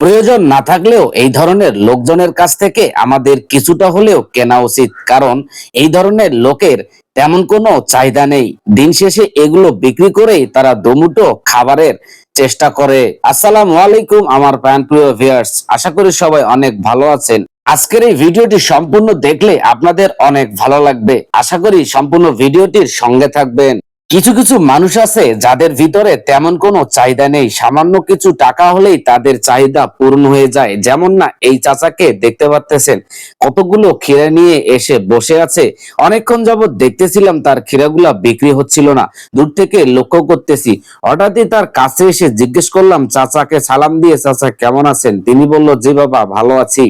প্রয়োজন না থাকলেও এই ধরনের লোকজনের কাছ থেকে আমাদের কিছুটা হলেও কেনা উচিত, কারণ এই ধরনের লোকের তেমন কোনো চাহিদা নেই। দিন শেষে এগুলো বিক্রি করেই তারা দমুটো খাবারের চেষ্টা করে। আসসালামু আলাইকুম আমার প্যান প্রিয় ভিয়ার্স আশা করি সবাই অনেক ভালো আছেন। আজকের এই ভিডিওটি সম্পূর্ণ দেখলে আপনাদের অনেক ভালো লাগবে। আশা করি সম্পূর্ণ ভিডিওটির সঙ্গে থাকবেন। কিছু কিছু মানুষ আছে যাদের ভিতরে তেমন কোনো চাহিদা নেই। সামান্য কিছু টাকা হলেই তাদের চাহিদা পূর্ণ হয়ে যায়। যেমন না, এই চাচাকে দেখতে পাচ্তেছেন কতগুলো ক্ষীরা নিয়ে এসে বসে আছে। অনেকক্ষণ যাবত দেখতেছিলাম তার ক্ষীরাগুলা বিক্রি হচ্ছিল না। দূর থেকে লক্ষ্য করতেছি, হঠাৎই তার কাছে এসে জিজ্ঞেস করলাম, চাচাকে সালাম দিয়ে, চাচা কেমন আছেন? তিনি বলল যে বাবা, ভালো আছি।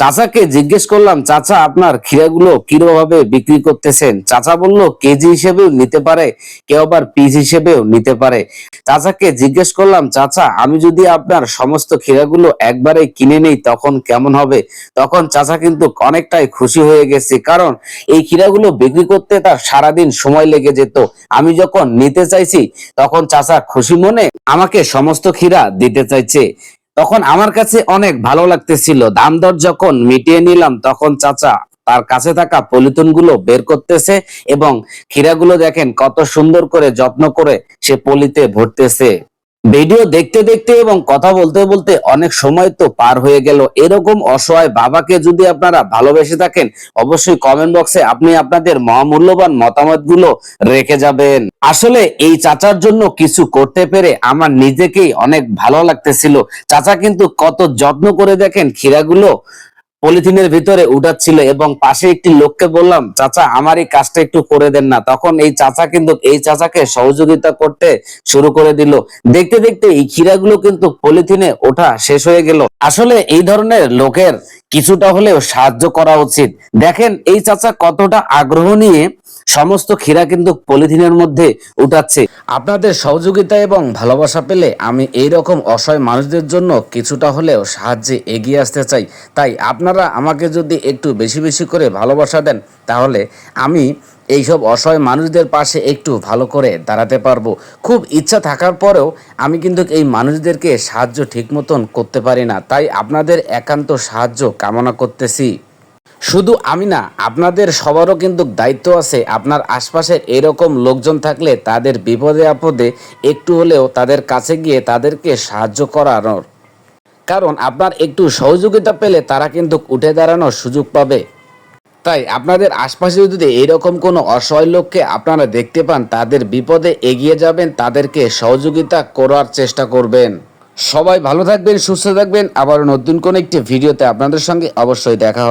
চাচাকে জিজ্ঞেস করলাম, চাচা, আপনার ক্ষীরাগুলো কীভাবে বিক্রি করতেছেন? চাচা বলল, কেজি হিসেবেও নিতে পারে, কেউ আবার পিস হিসেবেও নিতে পারে। চাচাকে জিজ্ঞেস করলাম, চাচা, আমি যদি আপনার সমস্ত ক্ষীরাগুলো একবারে কিনে নেই, তখন কেমন হবে? তখন চাচা কিন্তু অনেকটাই খুশি হয়ে গেছে, কারণ এই ক্ষীরাগুলো বিক্রি করতে তার সারাদিন সময় লেগে যেত। আমি যখন নিতে চাইছি, তখন চাচা খুশি মনে আমাকে সমস্ত ক্ষীরা দিতে চাইছে। তখন আমার কাছে অনেক ভালো লাগতেছিল। দাম দর যখন মিটিয়ে নিলাম, তখন চাচা তার কাছে থাকা পলিথিনগুলো বের করতেছে এবং ক্ষীরাগুলো দেখেন কত সুন্দর করে যত্ন করে সে পলিতে ভরতেছে। ভিডিও দেখতে দেখতে এবং কথা বলতে বলতে অনেক সময় তো পার হয়ে গেল। এরকম অসহায় বাবাকে যদি আপনারা ভালোবেসে থাকেন, অবশ্যই কমেন্ট বক্সে আপনি আপনাদের মহামূল্যবান মতামতগুলো রেখে যাবেন। আসলে এই চাচার জন্য কিছু করতে পেরে আমার নিজেকেই অনেক ভালো লাগতেছিল। চাচা কিন্তু কত যত্ন করে দেখেন ক্ষীরাগুলো। পলিথিনের ভিতরে উঠাচ্ছিল এবং পাশে একটি লোককে বললাম, চাচা, আমার এই কাজটা একটু করে দেন না। তখন এই চাচা কিন্তু, এই চাচাকে সহযোগিতা করতে শুরু করে দিল। দেখতে দেখতে এই ক্ষীরাগুলো কিন্তু পলিথিনে ওঠা শেষ হয়ে গেল। আসলে এই ধরনের লোকের কিছুটা হলেও সাহায্য করা উচিত। দেখেন, এই চাচা কতটা আগ্রহ নিয়ে সমস্ত ক্ষীরা কিন্তু পলিথিনের মধ্যে উঠাচ্ছে। আপনাদের সহযোগিতা এবং ভালোবাসা পেলে আমি এই রকম অসহায় মানুষদের জন্য কিছুটা হলেও সাহায্যে এগিয়ে আসতে চাই। তাই আপনারা আমাকে যদি একটু বেশি বেশি করে ভালোবাসা দেন, তাহলে আমি এইসব অসহায় মানুষদের পাশে একটু ভালো করে দাঁড়াতে পারব। খুব ইচ্ছা থাকার পরেও আমি কিন্তু এই মানুষদেরকে সাহায্য ঠিক মতন করতে পারি না। তাই আপনাদের একান্ত সাহায্য কামনা করতেছি। শুধু আমি না, আপনাদের সবারও কিন্তু দায়িত্ব আছে। আপনার আশপাশে এরকম লোকজন থাকলে তাদের বিপদে আপদে একটু হলেও তাদের কাছে গিয়ে তাদেরকে সাহায্য করানোর। কারণ আপনার একটু সহযোগিতা পেলে তারা কিন্তু উঠে দাঁড়ানোর সুযোগ পাবে। তাই আপনাদের আশপাশে যদি এরকম কোনো অসহায় লোককে আপনারা দেখতে পান, তাদের বিপদে এগিয়ে যাবেন, তাদেরকে সহযোগিতা করার চেষ্টা করবেন। সবাই ভালো থাকবেন, সুস্থ থাকবেন। আবার নতুন কোনো একটি ভিডিওতে আপনাদের সঙ্গে অবশ্যই দেখা হবে।